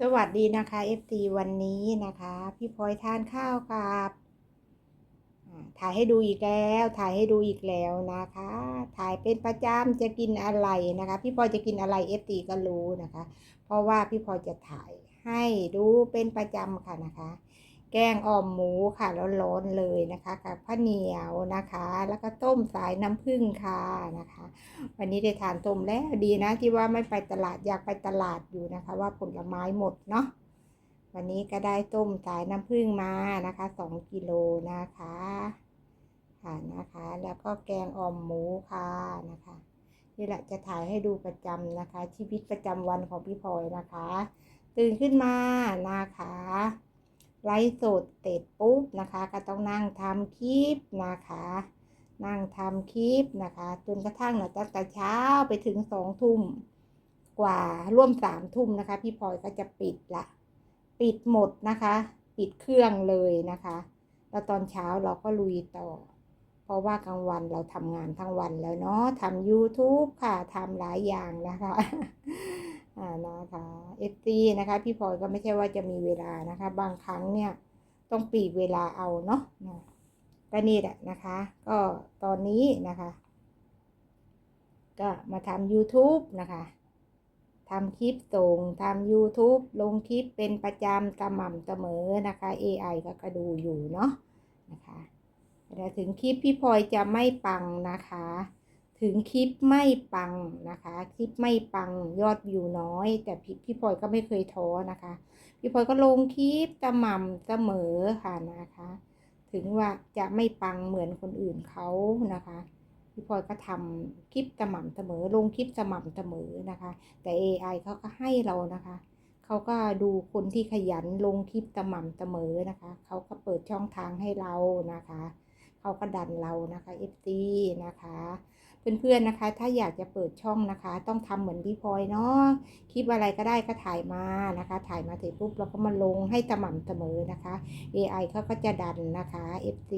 สวัสดีนะคะ FT วันนี้นะคะ พี่พลอยทานข้าวกับถ่ายให้ดูอีกแล้ว ถ่ายให้ดูอีกแล้วนะคะ ถ่ายเป็นประจำจะกินอะไรนะคะ พี่พลอยจะกินอะไร FT ก็รู้นะคะ เพราะว่าพี่พลอยจะถ่ายให้ดูเป็นประจำค่ะนะคะ แกงอ่อมหมูค่ะร้อนๆเลยนะคะ กับข้าวเหนียวนะคะ แล้วก็ต้มสายน้ำผึ้งค่ะนะคะ วันนี้ได้ทานต้มแล้วดีนะที่ว่าไม่ไปตลาดอยากไปตลาดอยู่นะคะ ว่าผลไม้หมดเนาะวันนี้ก็ได้ต้มสายน้ำผึ้งมานะคะสองกิโลนะคะค่ะนะคะ แล้วก็แกงอ่อมหมูค่ะนะคะนี่แหละจะถ่ายให้ดูประจำนะคะ ชีวิตประจำวันของพี่พลอยนะคะ ตื่นขึ้นมานะคะ ไลฟ์สดเสร็จปุ๊บนะคะ ก็ต้องนั่งทำคลิปนะคะ นั่งทำคลิปนะคะ จนกระทั่งนะตั้งแต่เช้าไปถึงสองทุ่มกว่าร่วมสามทุ่มนะคะ พี่พลอยก็จะปิดละ ปิดหมดนะคะ ปิดเครื่องเลยนะคะ แล้วตอนเช้าเราก็ลุยต่อ เพราะว่ากลางวันเราทำงานทั้งวันแล้วเนาะทำ YouTube ค่ะทำหลายอย่างนะคะ นะคะเอฟซีนะคะพี่พลอยก็ไม่ใช่ว่าจะมีเวลานะคะ บางครั้งเนี่ยต้องปีกเวลาเอาเนาะก็นี่แหละนะคะ ก็ตอนนี้นะคะ ก็มาทำ YouTube นะคะทำคลิปส่งทำ YouTube ลงคลิปเป็นประจำสม่ำเสมอนะคะ AI ก็กระดูอยู่เนาะนะคะแต่ถึงคลิปพี่พลอยจะไม่ปังนะคะ ถึงคลิปไม่ปังนะคะ คลิปไม่ปังยอดวิวน้อย แต่พี่พี่พลอยก็ไม่เคยท้อนะคะ พี่พลอยก็ลงคลิปสม่ำเสมอค่ะนะคะ ถึงว่าจะไม่ปังเหมือนคนอื่นเขานะคะพี่พลอยก็ทำคลิปสม่ำเสมอ ลงคลิปสม่ำเสมอนะคะ แต่ AI เขาก็ให้เรานะคะ เขาก็ดูคนที่ขยันลงคลิปสม่ำเสมอนะคะ เขาก็เปิดช่องทางให้เรานะคะ เขาก็ดันเรานะคะ FT นะคะ เพื่อนๆนะคะ ถ้าอยากจะเปิดช่องนะคะ ต้องทำเหมือนพี่พลอยเนาะคลิปอะไรก็ได้ก็ถ่ายมานะคะ ถ่ายมาเสร็จปุ๊บเราก็มาลงให้สม่ำเสมอนะคะ AI เขาก็จะดันนะคะ FC